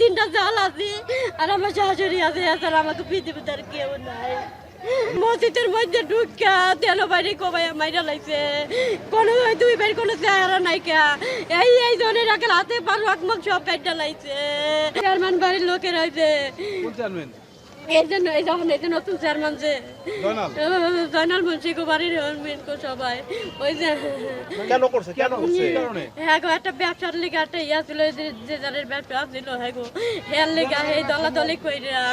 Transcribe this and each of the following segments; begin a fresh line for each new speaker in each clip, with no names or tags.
তিনটা জাল আছি, আর আমার শাশুড়ি আছে আর আমাকে পৃথিবীতে আর কেউ নাই। মসজিদের মধ্যে ঢুকা তেল বাইরে কবাই মাইরা লাইছে। কোনো দুই বাইর কোনো চেহারা নাই কে। এই এই জনের রাখে হাতে পার রকমক সব কাইটা লাইছে। চেয়ারম্যান বাড়ির লোকের হয়েছে এই জন্য এই যখন এই যে নতুন চেয়ারম্যান যে
জয়নাল।
মুন্সি কুমারীর মেন কো সবাই। ওই যে
কেন করছে? কেন করছে? কারণে?
হ্যাঁ গো একটা ব্যবসার লিগে একটা ইয়া ছিল যে যে যাদের ব্যবসা ছিল হ্যাঁ গো হেয়ার লিগে এই দলাদলি কইরা।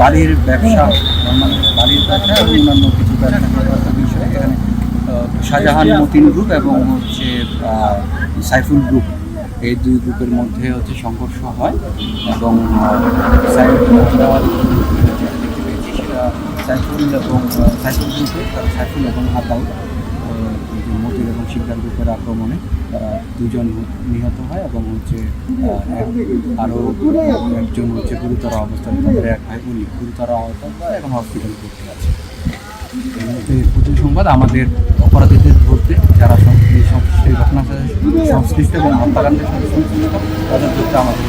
বাড়ির ব্যবসা মানে বাড়ির ব্যবসা এবং অন্যান্য কিছু ব্যবসা বিষয়ে এখানে শাহজাহান মতিন গ্রুপ এবং হচ্ছে সাইফুল গ্রুপ এই দুই গ্রুপের মধ্যে হচ্ছে সংঘর্ষ হয় এবং সাইফুল সাইফুল এবং সাইফুল গ্রুপের সাইফুল এবং আতাউল আহ, এই যে মতিন এবং শিকদার গ্রুপের আক্রমণে দুজন নিহত হয় এবং হচ্ছে আরও একজন হচ্ছে গুরুতর অবস্থায় তাদের এক ভাই বোনই গুরুতর আহত এবং হসপিটাল করতে আছে। প্রথম সংবাদ। আমাদের অপরাধীদের ধরতে যারা সংশ্লিষ্ট ঘটনার সংশ্লিষ্ট এবং হত্যাকাণ্ডের সংশ্লিষ্ট, তাদের ধরতে আমাদের